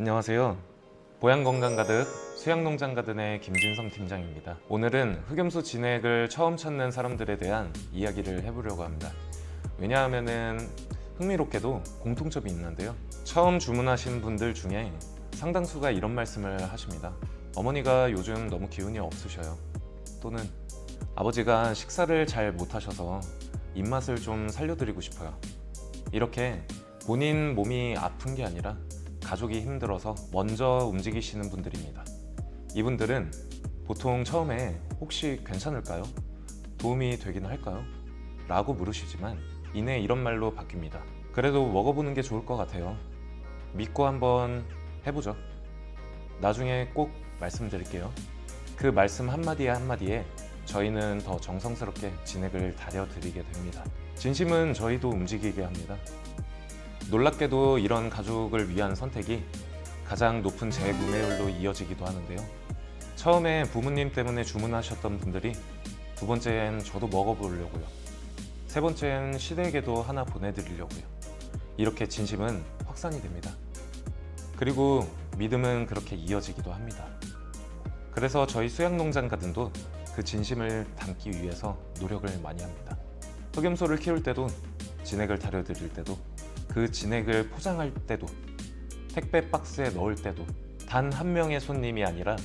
안녕하세요. 보양 건강 가득 수양 농장 가든의 김진성 팀장입니다. 오늘은 흑염소 진액을 처음 찾는 사람들에 대한 이야기를 해보려고 합니다. 왜냐하면은 흥미롭게도 공통점이 있는데요. 처음 주문하신 분들 중에 상당수가 이런 말씀을 하십니다. 어머니가 요즘 너무 기운이 없으셔요. 또는 아버지가 식사를 잘 못하셔서 입맛을 좀 살려드리고 싶어요. 이렇게 본인 몸이 아픈 게 아니라 가족이 힘들어서 먼저 움직이시는 분들입니다. 이분들은 보통 처음에 혹시 괜찮을까요? 도움이 되긴 할까요? 라고 물으시지만 이내 이런 말로 바뀝니다. 그래도 먹어보는 게 좋을 것 같아요. 믿고 한번 해보죠. 나중에 꼭 말씀드릴게요. 그 말씀 한마디에 한마디에 저희는 더 정성스럽게 진액을 다려드리게 됩니다. 진심은 저희도 움직이게 합니다. 놀랍게도 이런 가족을 위한 선택이 가장 높은 재구매율로 이어지기도 하는데요. 처음에 부모님 때문에 주문하셨던 분들이 두 번째엔 저도 먹어보려고요. 세 번째엔 시댁에도 하나 보내드리려고요. 이렇게 진심은 확산이 됩니다. 그리고 믿음은 그렇게 이어지기도 합니다. 그래서 저희 수양농장 가든도 그 진심을 담기 위해서 노력을 많이 합니다. 흑염소를 키울 때도 진액을 다려드릴 때도 그 진액을 포장할 때도 택배 박스에 넣을 때도 단 한 명의 손님이 아니라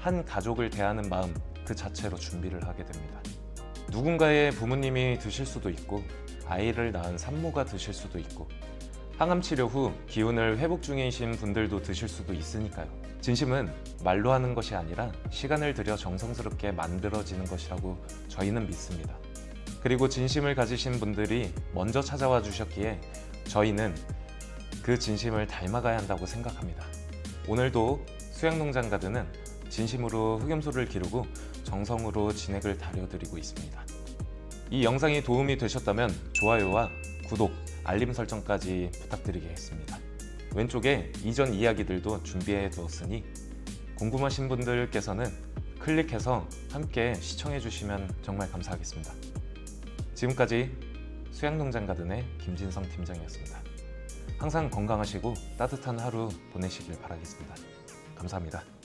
한 가족을 대하는 마음 그 자체로 준비를 하게 됩니다. 누군가의 부모님이 드실 수도 있고 아이를 낳은 산모가 드실 수도 있고 항암 치료 후 기운을 회복 중이신 분들도 드실 수도 있으니까요. 진심은 말로 하는 것이 아니라 시간을 들여 정성스럽게 만들어지는 것이라고 저희는 믿습니다. 그리고 진심을 가지신 분들이 먼저 찾아와 주셨기에 저희는 그 진심을 닮아가야 한다고 생각합니다. 오늘도 수양농장 가드는 진심으로 흑염소를 기르고 정성으로 진액을 다려드리고 있습니다. 이 영상이 도움이 되셨다면 좋아요와 구독, 알림 설정까지 부탁드리겠습니다. 왼쪽에 이전 이야기들도 준비해 두었으니 궁금하신 분들께서는 클릭해서 함께 시청해 주시면 정말 감사하겠습니다. 지금까지 수양농장 가든의 김진성 팀장이었습니다. 항상 건강하시고 따뜻한 하루 보내시길 바라겠습니다. 감사합니다.